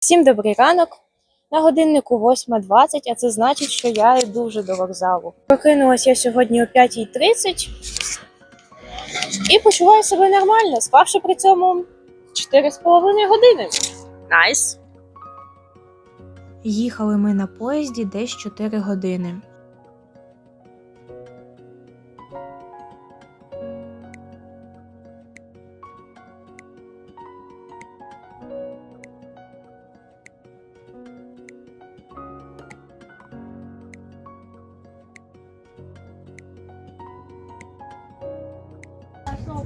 Всім добрий ранок. На годиннику 8.20, а це значить, що я йду вже до вокзалу. Прокинулась я сьогодні о 5.30 і почуваю себе нормально, спавши при цьому 4,5 години. Найс! Їхали ми на поїзді десь 4 години.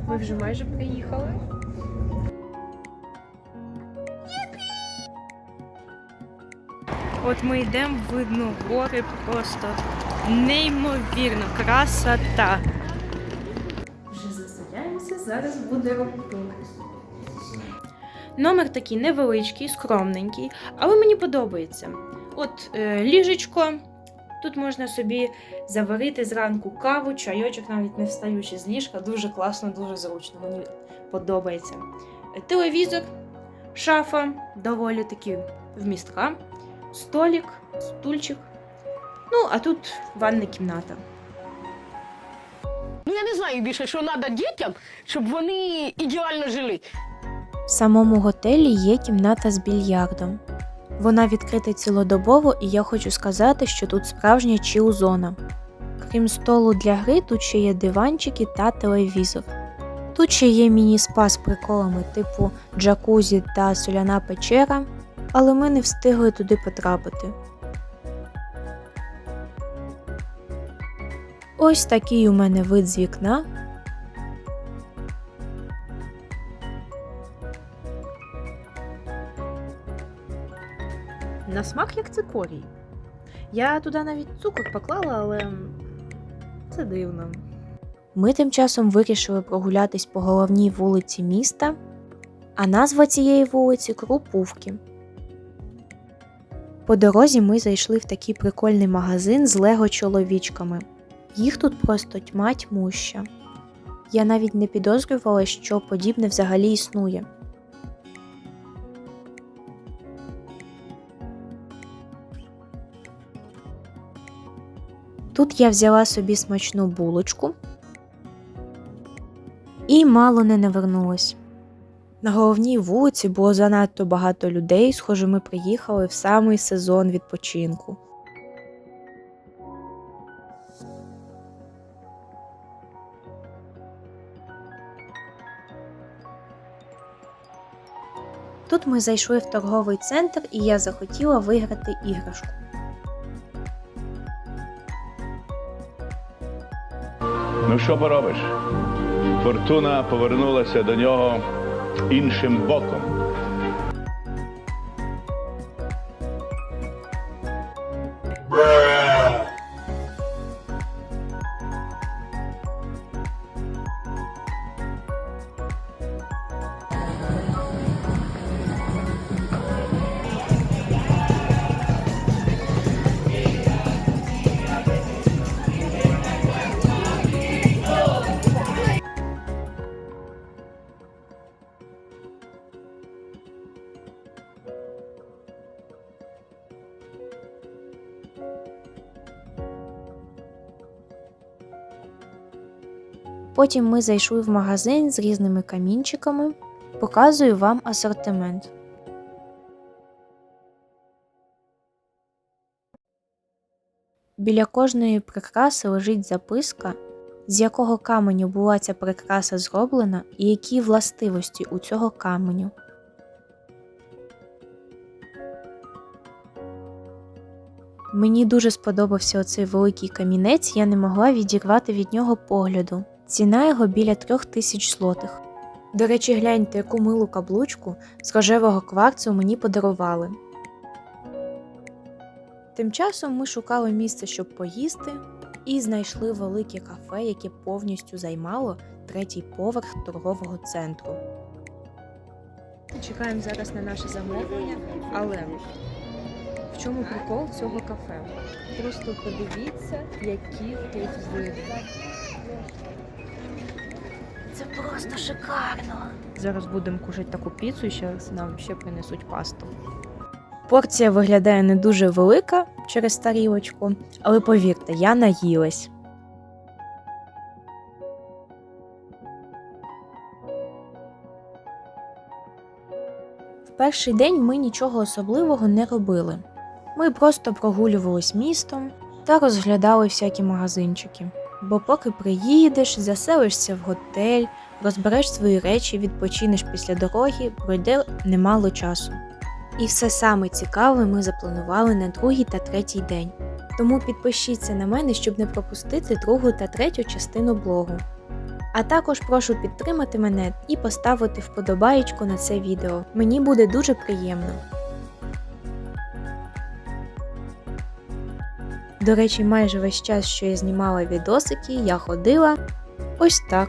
Ми вже майже приїхали. От ми йдемо, видно гори просто неймовірно, красота. Вже засиняємося, зараз буде рух. Номер такий невеличкий, скромненький, але мені подобається. От е, ліжечко. Тут можна собі заварити зранку каву, чайочок, навіть не встаючи з ліжка. Дуже класно, дуже зручно. Мені подобається. Телевізор, шафа, доволі таки вмістка, столик, стульчик. Ну, а тут ванна кімната. Ну я не знаю більше, що треба дітям, щоб вони ідеально жили. В самому готелі є кімната з більярдом. Вона відкрита цілодобово, і я хочу сказати, що тут справжня чіл-зона. Крім столу для гри, тут ще є диванчики та телевізор. Тут ще є міні-спа з приколами типу джакузі та соляна печера, але ми не встигли туди потрапити. Ось такий у мене вид з вікна. На смак як цикорій. Я туди навіть цукор поклала, але це дивно. Ми тим часом вирішили прогулятись по головній вулиці міста, а назва цієї вулиці Крупувки. По дорозі ми зайшли в такий прикольний магазин з лего чоловічками. Їх тут просто тьма тьмуща. Я навіть не підозрювала, що подібне взагалі існує. Тут я взяла собі смачну булочку і мало не навернулась. На головній вулиці було занадто багато людей, схоже, ми приїхали в самий сезон відпочинку. Тут ми зайшли в торговий центр, і я захотіла виграти іграшку. Ну що поробиш? Фортуна повернулася до нього іншим боком. Потім ми зайшли в магазин з різними камінчиками. Показую вам асортимент. Біля кожної прикраси лежить записка, з якого каменю була ця прикраса зроблена і які властивості у цього каменю. Мені дуже сподобався оцей великий камінець, я не могла відірвати від нього погляду. Ціна його біля трьох тисяч злотих. До речі, гляньте, яку милу каблучку з рожевого кварцу мені подарували. Тим часом ми шукали місце, щоб поїсти, і знайшли велике кафе, яке повністю займало третій поверх торгового центру. Чекаємо зараз на наше замовлення, але в чому прикол цього кафе? Просто подивіться, які тут види. Це просто шикарно. Зараз будемо кушати таку піцу і зараз нам ще принесуть пасту. Порція виглядає не дуже велика через тарілочку, але повірте, я наїлась. В перший день ми нічого особливого не робили. Ми просто прогулювались містом та розглядали всякі магазинчики. Бо поки приїдеш, заселишся в готель, розбереш свої речі, відпочинеш після дороги, пройде немало часу. І все саме цікаве ми запланували на другий та третій день. Тому підпишіться на мене, щоб не пропустити другу та третю частину блогу. А також прошу підтримати мене і поставити вподобаєчку на це відео. Мені буде дуже приємно. До речі, майже весь час, що я знімала відосики, я ходила ось так.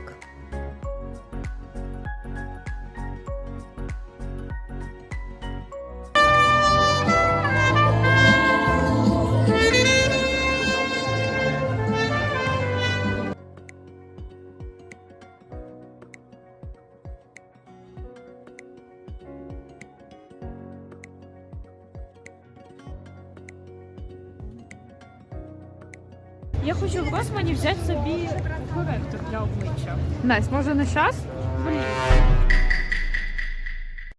Я хочу в Росмані взяти собі коректор для обличчя. Настя, може не час? Блін.